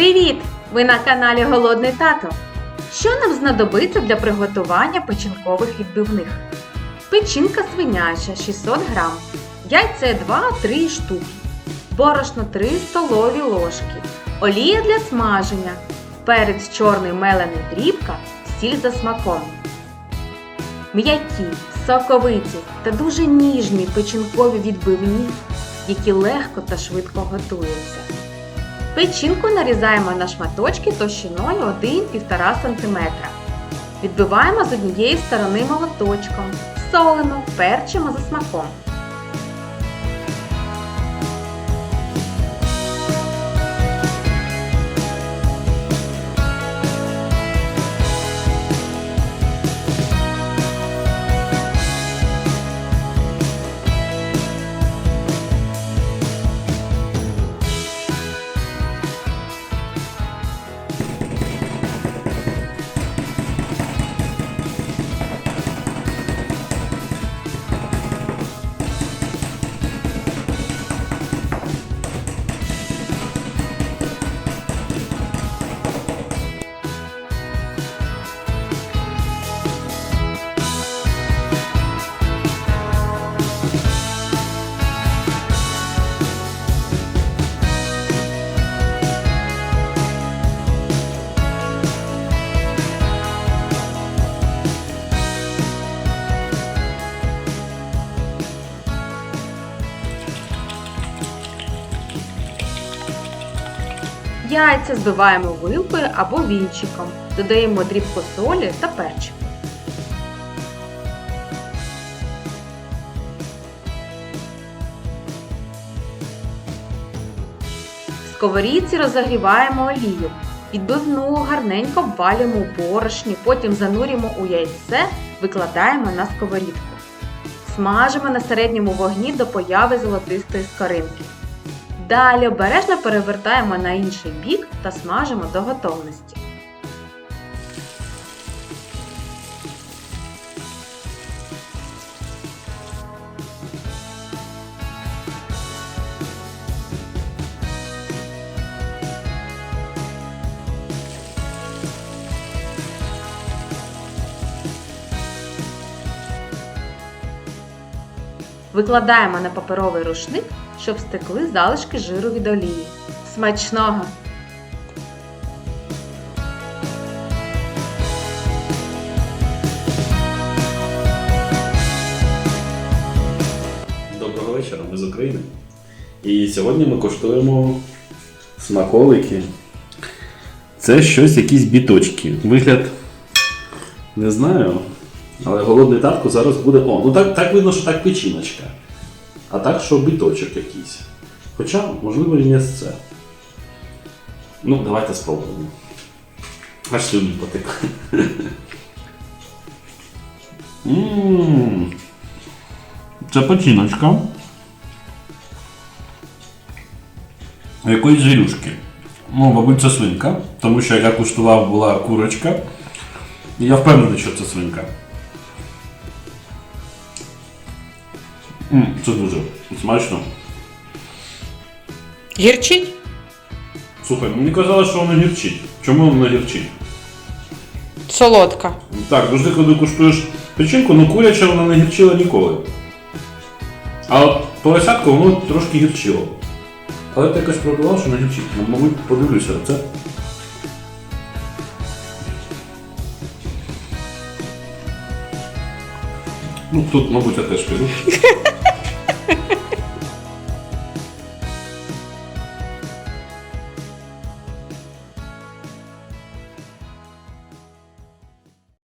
Привіт! Ви на каналі Голодний Тато. Що нам знадобиться для приготування печінкових відбивних? Печінка свиняча 600 грам, яйце 2-3 штуки, борошно 3 столові ложки, олія для смаження, перець чорний мелений дрібка, сіль за смаком. М'які, соковиті та дуже ніжні печінкові відбивні, які легко та швидко готуються. Печінку нарізаємо на шматочки товщиною 1-1,5 см. Відбиваємо з однієї сторони молоточком, солимо, перчимо за смаком. Яйця збиваємо вилкою або вінчиком. Додаємо дрібку солі та перчик. В сковорідці розігріваємо олію. Відбивну гарненько обвалюємо у борошні, потім занурюємо у яйце, викладаємо на сковорідку. Смажимо на середньому вогні до появи золотистої скоринки. Далі обережно перевертаємо на інший бік та смажимо до готовності. Викладаємо на паперовий рушник, щоб стекли залишки жиру від олії. Смачного! Доброго вечора, ми з України. І сьогодні ми коштуємо смаколики. Це щось, якісь біточки. Вигляд не знаю. Але голодний татко зараз буде. О, ну так, так видно, що так печіночка. А так, що біточок якийсь. Хоча, можливо, і не з це. Ну, давайте спробуємо. Аж слюні потекли. Це печіночка. Якоїсь жирюшки. Ну, мабуть, це свинка, тому що я куштував була курочка. І я впевнений, що це свинка. М, це дуже смачно. Гірчить? Слухай, мені казали, що воно гірчить. Чому воно гірчить? Солодка. Так, завжди, коли куштуєш печінку, ну куряча вона не гірчила ніколи. А от поросятку воно трошки гірчило. Але ти якось пробував, що не гірчить. Ну, Мабуть, подивлюся рецепт. Ну, тут, мабуть, я теж піду.